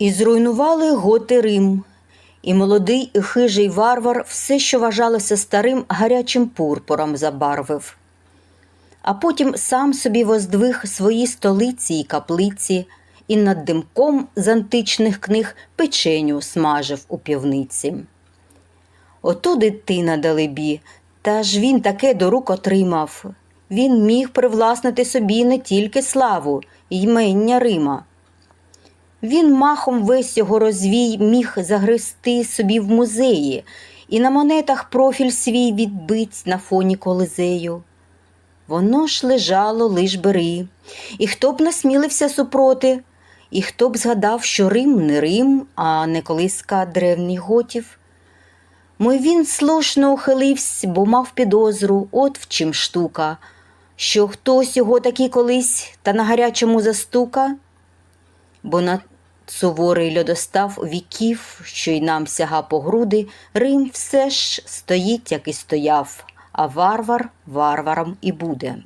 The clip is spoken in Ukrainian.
І зруйнували готи Рим, і молодий і хижий варвар все, що вважалося старим, гарячим пурпуром забарвив. А потім сам собі воздвиг свої столиці і каплиці, і над димком з античних книг печеню смажив у півниці. Ото дитина далебі, та ж він таке до рук отримав. Він міг привласнити собі не тільки славу, й ймення Рима. Він махом весь його розвій міг загрести собі в музеї і на монетах профіль свій відбить на фоні колизею. Воно ж лежало лиш бери, і хто б насмілився супроти, і хто б згадав, що Рим не Рим, а не колиска древніх готів. Мой він слушно ухилився, бо мав підозру, от в чим штука, що хтось його таки колись та на гарячому застука, бо на суворий льодостав віків, що й нам сяга по груди, Рим все ж стоїть, як і стояв, а варвар варваром і буде.